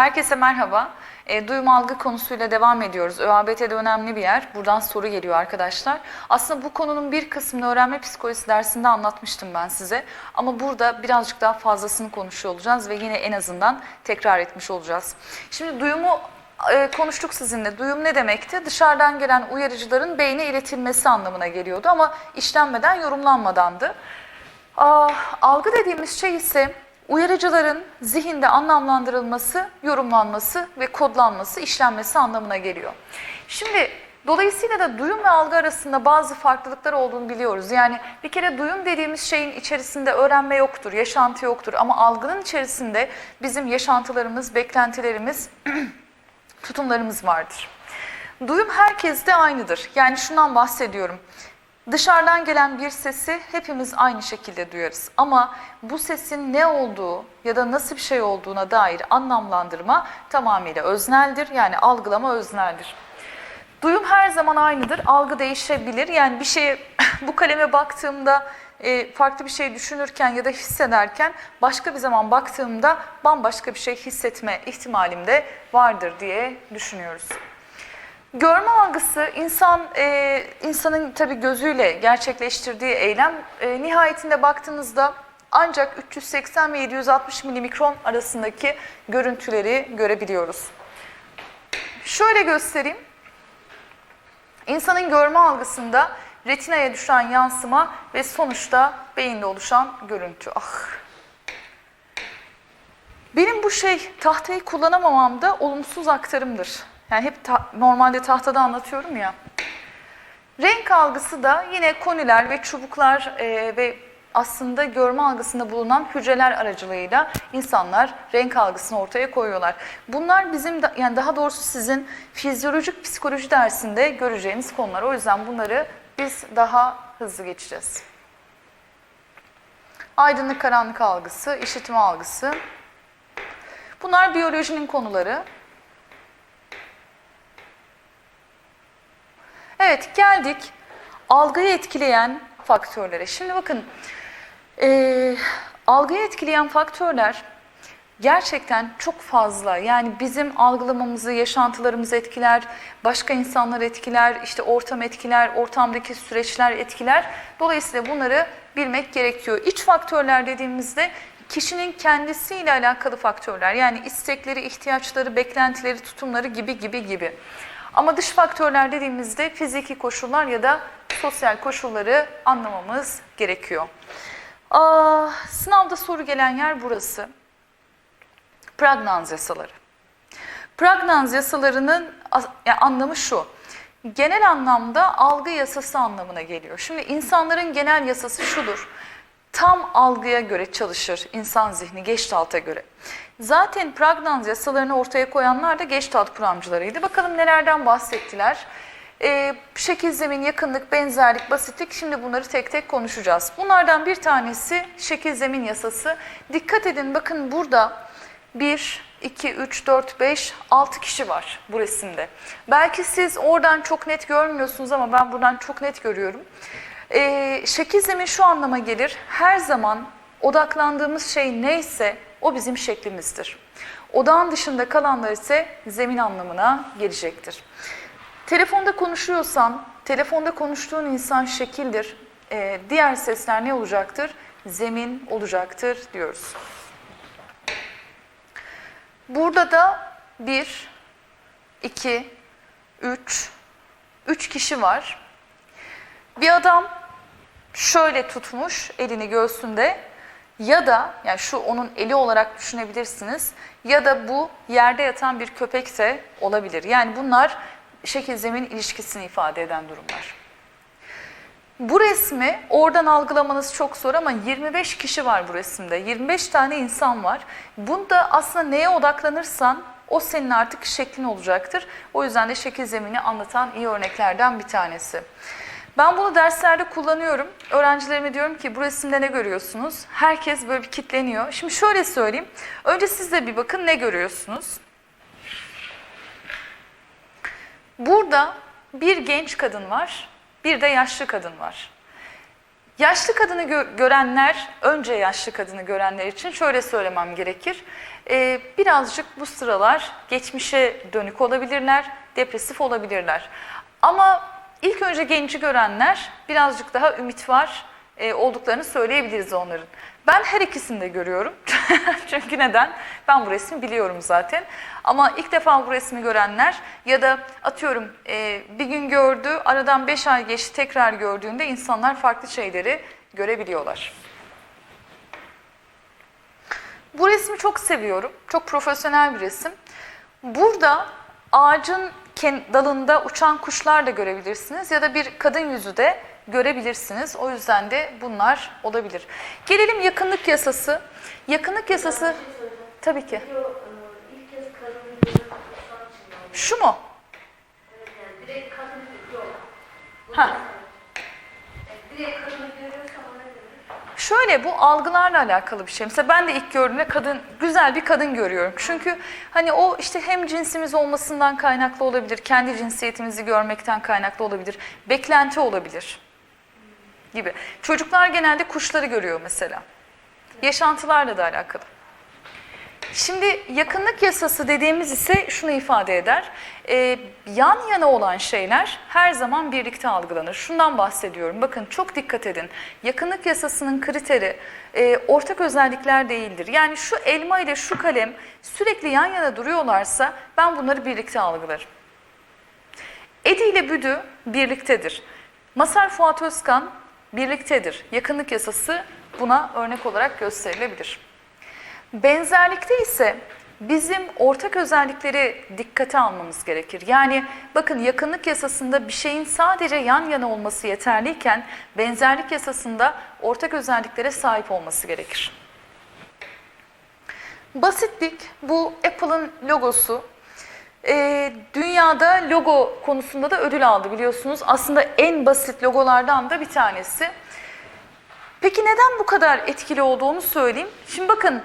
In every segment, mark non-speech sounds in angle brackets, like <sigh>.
Herkese merhaba. E, duyum algı konusuyla devam ediyoruz. ÖABT'de önemli bir yer. Buradan soru geliyor arkadaşlar. Aslında bu konunun bir kısmını öğrenme psikolojisi dersinde anlatmıştım ben size. Ama burada birazcık daha fazlasını konuşuyor olacağız ve yine en azından tekrar etmiş olacağız. Şimdi duyumu e, konuştuk sizinle. Duyum ne demekti? Dışarıdan gelen uyarıcıların beyne iletilmesi anlamına geliyordu ama işlenmeden, yorumlanmadandı. Aa, algı dediğimiz şey ise uyarıcıların zihinde anlamlandırılması, yorumlanması ve kodlanması, işlenmesi anlamına geliyor. Şimdi dolayısıyla da duyum ve algı arasında bazı farklılıklar olduğunu biliyoruz. Yani bir kere duyum dediğimiz şeyin içerisinde öğrenme yoktur, yaşantı yoktur ama algının içerisinde bizim yaşantılarımız, beklentilerimiz, <clears throat> tutumlarımız vardır. Duyum herkeste aynıdır. Yani şundan bahsediyorum. Dışarıdan gelen bir sesi hepimiz aynı şekilde duyarız. Ama bu sesin ne olduğu ya da nasıl bir şey olduğuna dair anlamlandırma tamamıyla özneldir. Yani algılama özneldir. Duyum her zaman aynıdır. Algı değişebilir. Yani bir şeye <laughs> bu kaleme baktığımda e, farklı bir şey düşünürken ya da hissederken başka bir zaman baktığımda bambaşka bir şey hissetme ihtimalim de vardır diye düşünüyoruz. Görme algısı insan e, insanın tabi gözüyle gerçekleştirdiği eylem e, nihayetinde baktığınızda ancak 380 ve 760 milimikron arasındaki görüntüleri görebiliyoruz. Şöyle göstereyim. İnsanın görme algısında retinaya düşen yansıma ve sonuçta beyinde oluşan görüntü. Ah. Benim bu şey tahtayı kullanamamam da olumsuz aktarımdır. Yani hep ta normalde tahtada anlatıyorum ya. Renk algısı da yine koniler ve çubuklar e, ve aslında görme algısında bulunan hücreler aracılığıyla insanlar renk algısını ortaya koyuyorlar. Bunlar bizim da, yani daha doğrusu sizin fizyolojik psikoloji dersinde göreceğiniz konular. O yüzden bunları biz daha hızlı geçeceğiz. Aydınlık karanlık algısı, işitme algısı. Bunlar biyolojinin konuları. Evet geldik algıyı etkileyen faktörlere. Şimdi bakın e, algıyı etkileyen faktörler gerçekten çok fazla. Yani bizim algılamamızı, yaşantılarımızı etkiler, başka insanlar etkiler, işte ortam etkiler, ortamdaki süreçler etkiler. Dolayısıyla bunları bilmek gerekiyor. İç faktörler dediğimizde kişinin kendisiyle alakalı faktörler. Yani istekleri, ihtiyaçları, beklentileri, tutumları gibi gibi gibi. Ama dış faktörler dediğimizde fiziki koşullar ya da sosyal koşulları anlamamız gerekiyor. Aa, sınavda soru gelen yer burası. Pragnanz yasaları. Pragnanz yasalarının yani anlamı şu. Genel anlamda algı yasası anlamına geliyor. Şimdi insanların genel yasası şudur. Tam algıya göre çalışır insan zihni Geçtalt'a göre. Zaten Pragnanz yasalarını ortaya koyanlar da Geçtalt kuramcılarıydı. Bakalım nelerden bahsettiler. Ee, şekil, zemin, yakınlık, benzerlik, basitlik şimdi bunları tek tek konuşacağız. Bunlardan bir tanesi şekil, zemin yasası. Dikkat edin bakın burada 1, 2, 3, 4, 5, 6 kişi var bu resimde. Belki siz oradan çok net görmüyorsunuz ama ben buradan çok net görüyorum. Ee, şekil zemin şu anlama gelir. Her zaman odaklandığımız şey neyse o bizim şeklimizdir. Odağın dışında kalanlar ise zemin anlamına gelecektir. Telefonda konuşuyorsan, telefonda konuştuğun insan şekildir. Ee, diğer sesler ne olacaktır? Zemin olacaktır diyoruz. Burada da bir, iki, üç, üç kişi var. Bir adam şöyle tutmuş elini göğsünde ya da yani şu onun eli olarak düşünebilirsiniz ya da bu yerde yatan bir köpek de olabilir. Yani bunlar şekil zemin ilişkisini ifade eden durumlar. Bu resmi oradan algılamanız çok zor ama 25 kişi var bu resimde. 25 tane insan var. Bunda aslında neye odaklanırsan o senin artık şeklin olacaktır. O yüzden de şekil zemini anlatan iyi örneklerden bir tanesi. Ben bunu derslerde kullanıyorum. Öğrencilerime diyorum ki bu resimde ne görüyorsunuz? Herkes böyle bir kitleniyor. Şimdi şöyle söyleyeyim. Önce siz de bir bakın ne görüyorsunuz? Burada bir genç kadın var, bir de yaşlı kadın var. Yaşlı kadını gö- görenler, önce yaşlı kadını görenler için şöyle söylemem gerekir. Ee, birazcık bu sıralar geçmişe dönük olabilirler, depresif olabilirler. Ama ilk önce genci görenler birazcık daha ümit var e, olduklarını söyleyebiliriz onların. Ben her ikisini de görüyorum. <laughs> Çünkü neden? Ben bu resmi biliyorum zaten. Ama ilk defa bu resmi görenler ya da atıyorum e, bir gün gördü, aradan 5 ay geçti tekrar gördüğünde insanlar farklı şeyleri görebiliyorlar. Bu resmi çok seviyorum. Çok profesyonel bir resim. Burada ağacın dalında uçan kuşlar da görebilirsiniz ya da bir kadın yüzü de görebilirsiniz. O yüzden de bunlar olabilir. Gelelim yakınlık yasası. Yakınlık yasası tabii ki. Şu mu? Ha. Direkt kadını görüyorsam ona göre. Şöyle bu algılarla alakalı bir şey. Mesela ben de ilk gördüğümde kadın güzel bir kadın görüyorum. Çünkü hani o işte hem cinsimiz olmasından kaynaklı olabilir, kendi cinsiyetimizi görmekten kaynaklı olabilir, beklenti olabilir gibi. Çocuklar genelde kuşları görüyor mesela. Yaşantılarla da alakalı. Şimdi yakınlık yasası dediğimiz ise şunu ifade eder. Ee, yan yana olan şeyler her zaman birlikte algılanır. Şundan bahsediyorum. Bakın çok dikkat edin. Yakınlık yasasının kriteri e, ortak özellikler değildir. Yani şu elma ile şu kalem sürekli yan yana duruyorlarsa ben bunları birlikte algılarım. Edi ile Büdü birliktedir. Masar Fuat Özkan birliktedir. Yakınlık yasası buna örnek olarak gösterilebilir. Benzerlikte ise bizim ortak özellikleri dikkate almamız gerekir. Yani bakın yakınlık yasasında bir şeyin sadece yan yana olması yeterliyken benzerlik yasasında ortak özelliklere sahip olması gerekir. Basitlik bu Apple'ın logosu. Ee, dünyada logo konusunda da ödül aldı biliyorsunuz. Aslında en basit logolardan da bir tanesi. Peki neden bu kadar etkili olduğunu söyleyeyim. Şimdi bakın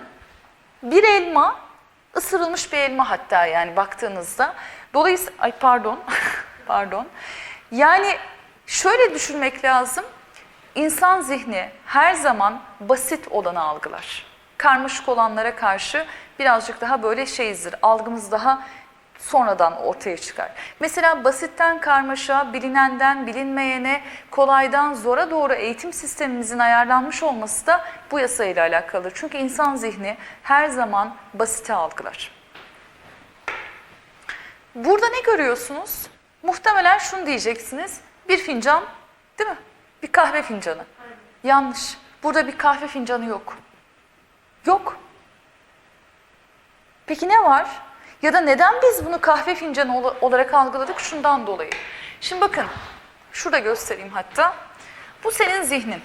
bir elma, ısırılmış bir elma hatta yani baktığınızda. Dolayısıyla, ay pardon, <laughs> pardon. Yani şöyle düşünmek lazım. İnsan zihni her zaman basit olanı algılar. Karmaşık olanlara karşı birazcık daha böyle şeyizdir. Algımız daha sonradan ortaya çıkar. Mesela basitten karmaşa, bilinenden bilinmeyene, kolaydan zora doğru eğitim sistemimizin ayarlanmış olması da bu yasayla alakalıdır. Çünkü insan zihni her zaman basite algılar. Burada ne görüyorsunuz? Muhtemelen şunu diyeceksiniz. Bir fincan, değil mi? Bir kahve fincanı. Yanlış. Burada bir kahve fincanı yok. Yok. Peki ne var? Ya da neden biz bunu kahve fincanı ol- olarak algıladık? Şundan dolayı. Şimdi bakın, şurada göstereyim hatta. Bu senin zihnin.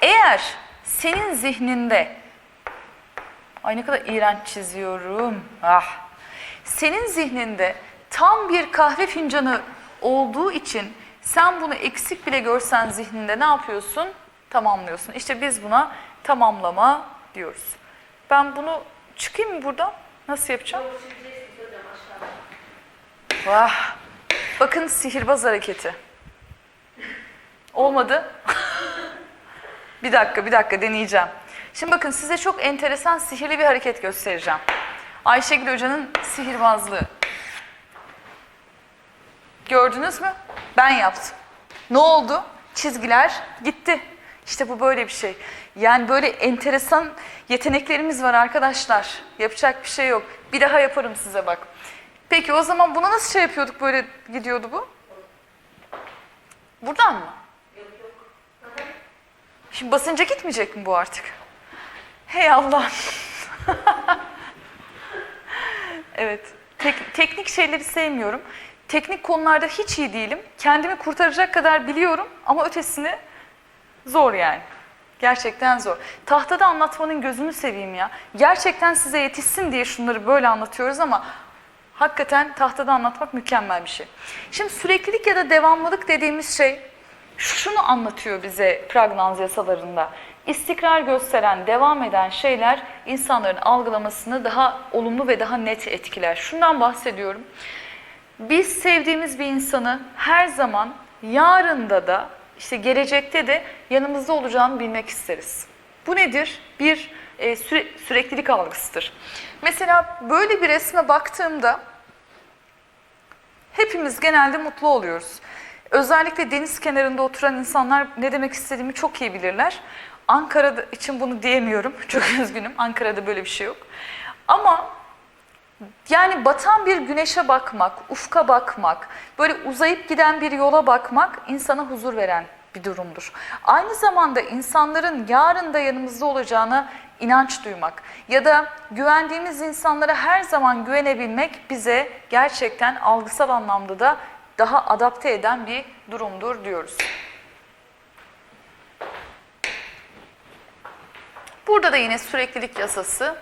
Eğer senin zihninde, ay ne kadar iğrenç çiziyorum, ah. Senin zihninde tam bir kahve fincanı olduğu için sen bunu eksik bile görsen zihninde ne yapıyorsun? Tamamlıyorsun. İşte biz buna tamamlama diyoruz. Ben bunu çıkayım mı buradan? Nasıl yapacağım? Vah! Bakın sihirbaz hareketi. Olmadı. <laughs> bir dakika, bir dakika deneyeceğim. Şimdi bakın size çok enteresan sihirli bir hareket göstereceğim. Ayşegül Hoca'nın sihirbazlığı. Gördünüz mü? Ben yaptım. Ne oldu? Çizgiler gitti. İşte bu böyle bir şey. Yani böyle enteresan yeteneklerimiz var arkadaşlar. Yapacak bir şey yok. Bir daha yaparım size bak. Peki o zaman buna nasıl şey yapıyorduk böyle gidiyordu bu? Buradan mı? Şimdi basınca gitmeyecek mi bu artık? Hey Allah. <laughs> evet. Tek- teknik şeyleri sevmiyorum. Teknik konularda hiç iyi değilim. Kendimi kurtaracak kadar biliyorum ama ötesini zor yani. Gerçekten zor. Tahtada anlatmanın gözünü seveyim ya. Gerçekten size yetişsin diye şunları böyle anlatıyoruz ama hakikaten tahtada anlatmak mükemmel bir şey. Şimdi süreklilik ya da devamlılık dediğimiz şey şunu anlatıyor bize Pragnanz yasalarında. İstikrar gösteren, devam eden şeyler insanların algılamasını daha olumlu ve daha net etkiler. Şundan bahsediyorum. Biz sevdiğimiz bir insanı her zaman yarında da işte gelecekte de yanımızda olacağını bilmek isteriz. Bu nedir? Bir e, süre, süreklilik algısıdır. Mesela böyle bir resme baktığımda hepimiz genelde mutlu oluyoruz. Özellikle deniz kenarında oturan insanlar ne demek istediğimi çok iyi bilirler. Ankara için bunu diyemiyorum. <laughs> Çok üzgünüm. Ankara'da böyle bir şey yok. Ama yani batan bir güneşe bakmak, ufka bakmak, böyle uzayıp giden bir yola bakmak insana huzur veren bir durumdur. Aynı zamanda insanların yarın da yanımızda olacağına inanç duymak ya da güvendiğimiz insanlara her zaman güvenebilmek bize gerçekten algısal anlamda da daha adapte eden bir durumdur diyoruz. Burada da yine süreklilik yasası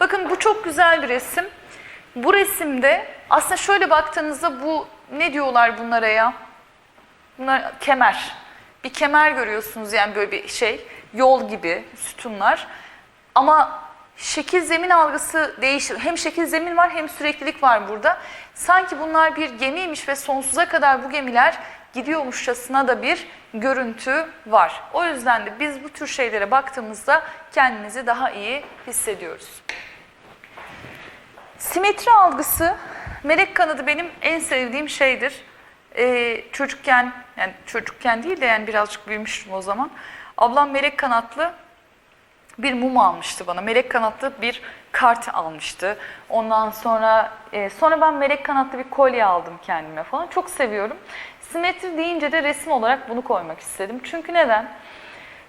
Bakın bu çok güzel bir resim. Bu resimde aslında şöyle baktığınızda bu ne diyorlar bunlara ya? Bunlar kemer. Bir kemer görüyorsunuz yani böyle bir şey. Yol gibi sütunlar. Ama şekil zemin algısı değişir. Hem şekil zemin var hem süreklilik var burada. Sanki bunlar bir gemiymiş ve sonsuza kadar bu gemiler gidiyormuşçasına da bir görüntü var. O yüzden de biz bu tür şeylere baktığımızda kendimizi daha iyi hissediyoruz. Simetri algısı, melek kanadı benim en sevdiğim şeydir. Ee, çocukken, yani çocukken değil de yani birazcık büyümüştüm o zaman. Ablam melek kanatlı bir mum almıştı bana. Melek kanatlı bir kart almıştı. Ondan sonra e, sonra ben melek kanatlı bir kolye aldım kendime falan. Çok seviyorum. Simetri deyince de resim olarak bunu koymak istedim. Çünkü neden?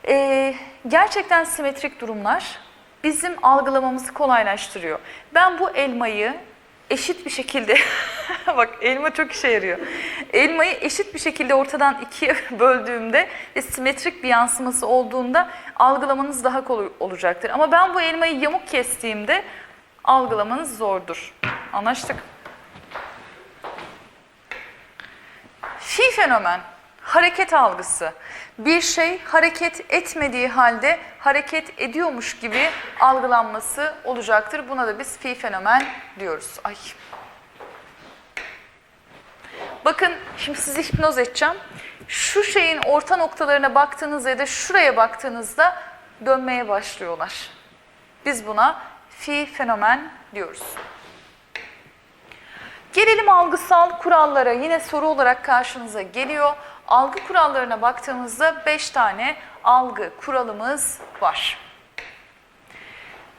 Ee, gerçekten simetrik durumlar bizim algılamamızı kolaylaştırıyor. Ben bu elmayı eşit bir şekilde, <laughs> bak elma çok işe yarıyor. Elmayı eşit bir şekilde ortadan ikiye <laughs> böldüğümde ve simetrik bir yansıması olduğunda algılamanız daha kolay olacaktır. Ama ben bu elmayı yamuk kestiğimde algılamanız zordur. Anlaştık. Fi fenomen, hareket algısı. Bir şey hareket etmediği halde hareket ediyormuş gibi algılanması olacaktır. Buna da biz fi fenomen diyoruz. Ay. Bakın şimdi sizi hipnoz edeceğim. Şu şeyin orta noktalarına baktığınızda ya da şuraya baktığınızda dönmeye başlıyorlar. Biz buna fi fenomen diyoruz. Gelelim algısal kurallara. Yine soru olarak karşınıza geliyor. Algı kurallarına baktığımızda 5 tane algı kuralımız var.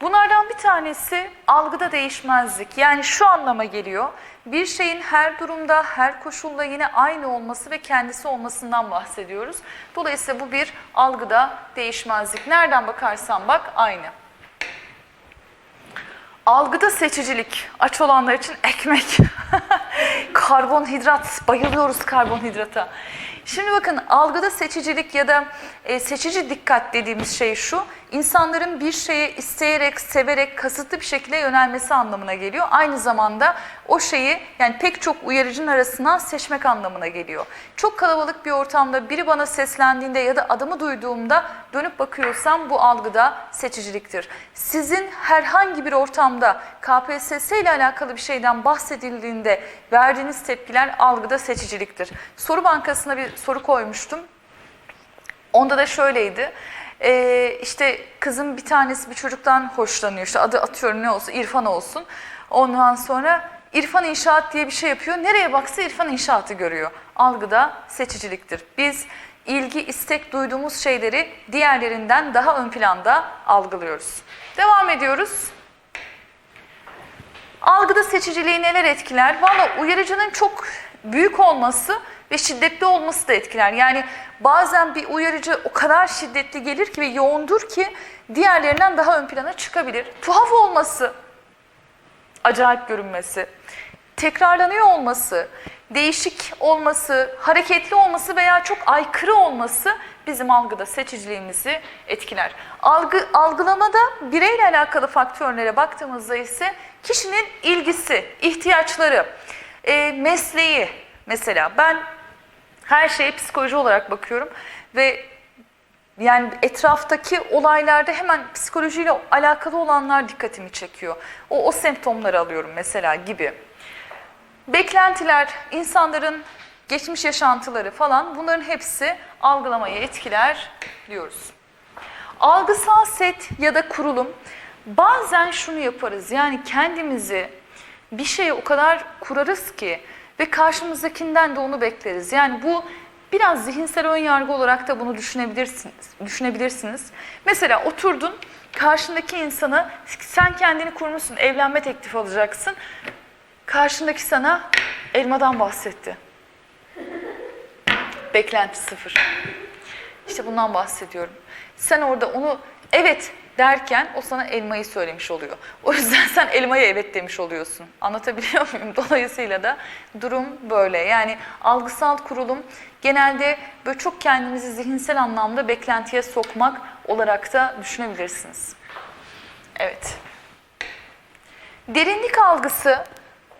Bunlardan bir tanesi algıda değişmezlik. Yani şu anlama geliyor. Bir şeyin her durumda, her koşulda yine aynı olması ve kendisi olmasından bahsediyoruz. Dolayısıyla bu bir algıda değişmezlik. Nereden bakarsan bak aynı. Algıda seçicilik. Aç olanlar için ekmek. <laughs> karbonhidrat. Bayılıyoruz karbonhidrata. Şimdi bakın algıda seçicilik ya da e, seçici dikkat dediğimiz şey şu. İnsanların bir şeye isteyerek, severek, kasıtlı bir şekilde yönelmesi anlamına geliyor. Aynı zamanda o şeyi yani pek çok uyarıcının arasından seçmek anlamına geliyor. Çok kalabalık bir ortamda biri bana seslendiğinde ya da adımı duyduğumda dönüp bakıyorsam bu algıda seçiciliktir. Sizin herhangi bir ortamda KPSS ile alakalı bir şeyden bahsedildiğinde verdiğiniz tepkiler algıda seçiciliktir. Soru bankasına bir soru koymuştum. Onda da şöyleydi. Ee, işte kızım bir tanesi bir çocuktan hoşlanıyor. İşte adı atıyorum ne olsun İrfan olsun. Ondan sonra İrfan İnşaat diye bir şey yapıyor. Nereye baksa İrfan İnşaat'ı görüyor. Algıda seçiciliktir. Biz ilgi, istek duyduğumuz şeyleri diğerlerinden daha ön planda algılıyoruz. Devam ediyoruz. Algıda seçiciliği neler etkiler? Valla uyarıcının çok büyük olması ve şiddetli olması da etkiler. Yani bazen bir uyarıcı o kadar şiddetli gelir ki ve yoğundur ki diğerlerinden daha ön plana çıkabilir. Tuhaf olması, acayip görünmesi, tekrarlanıyor olması, değişik olması, hareketli olması veya çok aykırı olması bizim algıda seçiciliğimizi etkiler. Algı, algılamada bireyle alakalı faktörlere baktığımızda ise kişinin ilgisi, ihtiyaçları, e, mesleği mesela ben her şeye psikoloji olarak bakıyorum ve yani etraftaki olaylarda hemen psikolojiyle alakalı olanlar dikkatimi çekiyor. O, o semptomları alıyorum mesela gibi. Beklentiler, insanların geçmiş yaşantıları falan bunların hepsi algılamayı etkiler diyoruz. Algısal set ya da kurulum bazen şunu yaparız yani kendimizi bir şeye o kadar kurarız ki ve karşımızdakinden de onu bekleriz. Yani bu biraz zihinsel ön yargı olarak da bunu düşünebilirsiniz. Düşünebilirsiniz. Mesela oturdun karşındaki insana sen kendini kurmuşsun evlenme teklifi alacaksın. Karşındaki sana elmadan bahsetti. Beklenti sıfır. İşte bundan bahsediyorum. Sen orada onu evet derken o sana elmayı söylemiş oluyor. O yüzden <laughs> sen elmaya evet demiş oluyorsun. Anlatabiliyor muyum? <laughs> Dolayısıyla da durum böyle. Yani algısal kurulum genelde böyle çok kendinizi zihinsel anlamda beklentiye sokmak olarak da düşünebilirsiniz. Evet. Derinlik algısı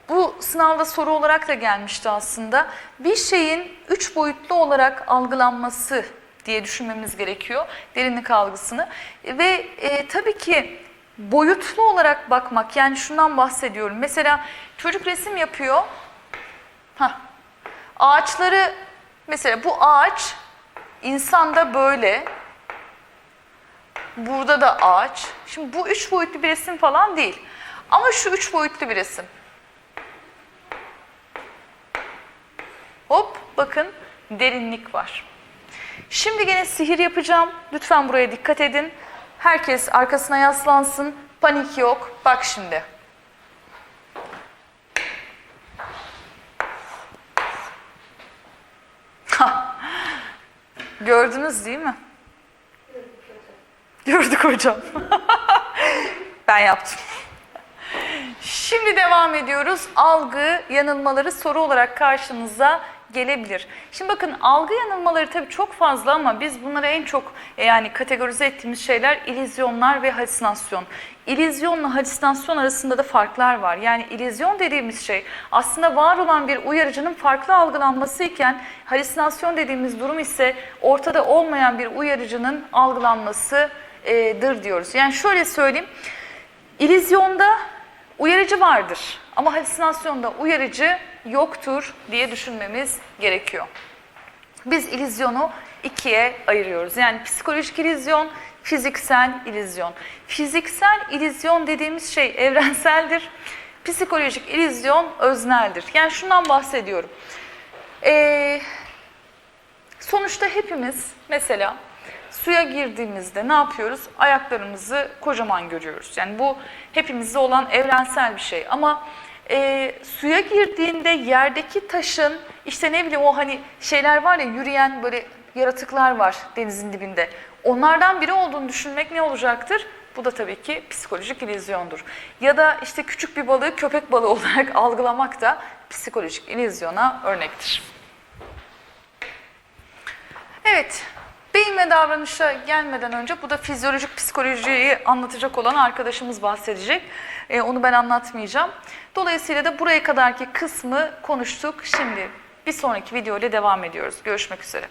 bu sınavda soru olarak da gelmişti aslında. Bir şeyin üç boyutlu olarak algılanması diye düşünmemiz gerekiyor derinlik algısını. Ve e, tabii ki boyutlu olarak bakmak yani şundan bahsediyorum. Mesela çocuk resim yapıyor. Hah. Ağaçları mesela bu ağaç insanda böyle. Burada da ağaç. Şimdi bu üç boyutlu bir resim falan değil. Ama şu üç boyutlu bir resim. Hop bakın derinlik var. Şimdi gene sihir yapacağım. Lütfen buraya dikkat edin. Herkes arkasına yaslansın. Panik yok. Bak şimdi. Gördünüz değil mi? Gördük hocam. <laughs> ben yaptım. Şimdi devam ediyoruz. Algı yanılmaları soru olarak karşınıza gelebilir. Şimdi bakın algı yanılmaları tabii çok fazla ama biz bunları en çok e, yani kategorize ettiğimiz şeyler ilizyonlar ve halüsinasyon. İlizyonla halüsinasyon arasında da farklar var. Yani ilizyon dediğimiz şey aslında var olan bir uyarıcının farklı algılanması iken halüsinasyon dediğimiz durum ise ortada olmayan bir uyarıcının algılanmasıdır diyoruz. Yani şöyle söyleyeyim. İlizyonda uyarıcı vardır ama halüsinasyonda uyarıcı yoktur diye düşünmemiz gerekiyor. Biz ilizyonu ikiye ayırıyoruz. Yani psikolojik ilizyon, fiziksel ilizyon. Fiziksel ilizyon dediğimiz şey evrenseldir. Psikolojik ilizyon özneldir. Yani şundan bahsediyorum. Ee, sonuçta hepimiz mesela suya girdiğimizde ne yapıyoruz? Ayaklarımızı kocaman görüyoruz. Yani bu hepimizde olan evrensel bir şey. Ama e, suya girdiğinde yerdeki taşın işte ne bileyim o hani şeyler var ya yürüyen böyle yaratıklar var denizin dibinde. Onlardan biri olduğunu düşünmek ne olacaktır? Bu da tabii ki psikolojik ilizyondur. Ya da işte küçük bir balığı köpek balığı <laughs> olarak algılamak da psikolojik ilizyona örnektir. Evet, beyin ve davranışa gelmeden önce bu da fizyolojik psikolojiyi anlatacak olan arkadaşımız bahsedecek. Ee, onu ben anlatmayacağım. Dolayısıyla da buraya kadarki kısmı konuştuk. Şimdi bir sonraki video ile devam ediyoruz. Görüşmek üzere.